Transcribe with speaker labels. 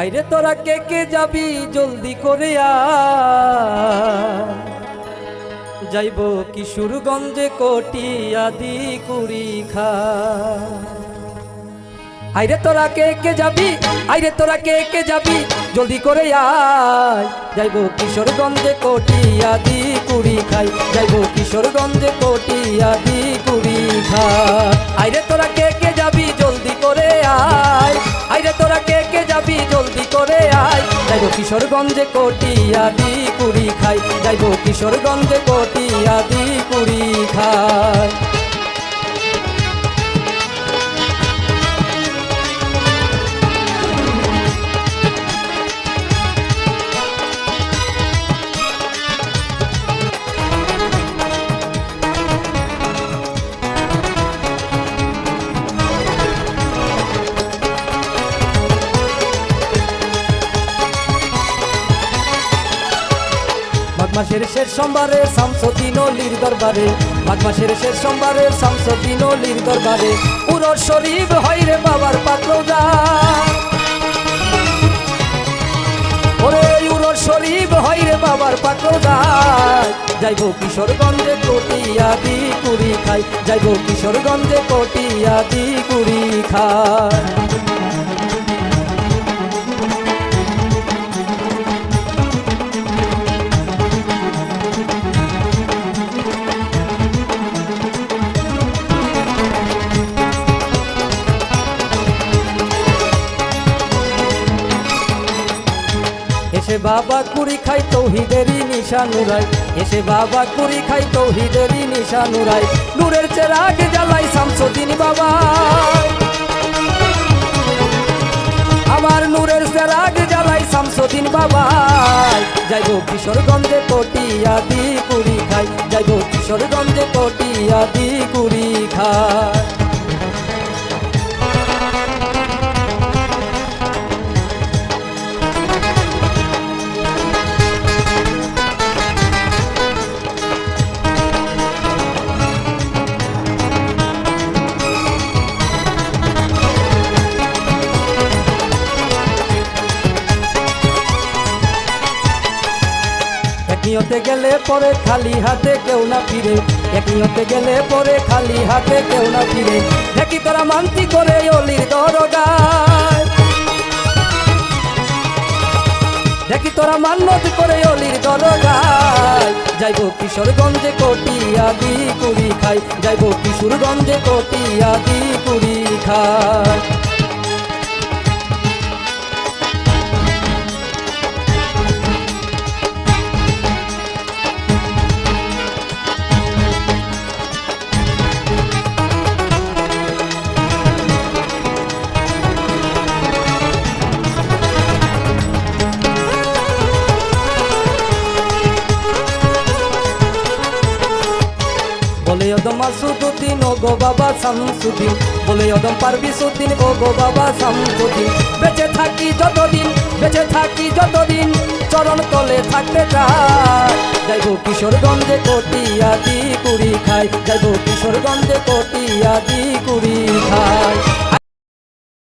Speaker 1: আইরে তোরা কে কে যাবি জলদি করে যাইব কিশোরগঞ্জে কোটি আদি কুড়ি খা। আইরে তোরা কে কে যাবি, আইরে তোরা কে কে যাবি জলদি করে আয়। যাইব কিশোরগঞ্জে কোটি আদি কুড়ি খাই। যাইব কিশোরগঞ্জে কোটি আদি কুড়ি খা। আইরে তোরা কে কে যাবি জলদি করে আয়। আইরে তোরা কে কিশোরগঞ্জে কোটি আদি কুড়ি খাই যাইব কিশোরগঞ্জে কোটি আদি কুড়ি খাই মাসের শেষ সোমবারে শামসুদ্দিন অলির দরবারে। মাঘ মাসের শেষ সোমবারে শামসুদ্দিন অলির দরবারে। পুরো শরীফ হয় রে বাবার পাত্র ওরে ইউরো শরীফ হয় রে বাবার পাত্র যাইব কিশোরগঞ্জে কোটি আদি কুড়ি খাই। যাইব কিশোরগঞ্জে কোটি আদি কুড়ি খাই। এসে বাবা কুড়ি খাই তৌহিদেরই নিশা নুরাই এসে বাবা কুড়ি খাই তৌহিদেরই নিশা নুরাই নূরের চেরাগ জ্বালাই শামসুদ্দিন বাবা। আমার নূরের চেরাগ জ্বালাই শামসুদ্দিন বাবা। যাইব কিশোরগঞ্জে কোটি আদি কুড়ি খাই যাইব কিশোরগঞ্জে কোটি আদি কুড়ি খাই নিয়তে গেলে পরে খালি হাতে কেউ না ফিরে। এক নিয়তে গেলে পরে খালি হাতে কেউ না ফিরে। দেখি তোরা মান্তি করে অলির দরগায়। দেখি তোরা মান্যত করে অলির দরগায়। যাইব কিশোরগঞ্জে কোটি আদি কুড়ি খাই। যাইব কিশোরগঞ্জে কোটি আদি কুড়ি খাই। বলে অদম মাসুদ্দিন ও গো বাবা শামসুদ্দিন। বলে অদম পারবিসুদ্দিন ও গো বাবা শামসুদ্দিন। বেঁচে থাকি যতদিন, বেঁচে থাকি যতদিন, চরণ তলে থাকতে চাই। যাইব কিশোরগঞ্জে কটি আদি কুড়ি খাই, যাইব কিশোরগঞ্জে আদি কুড়ি খাই।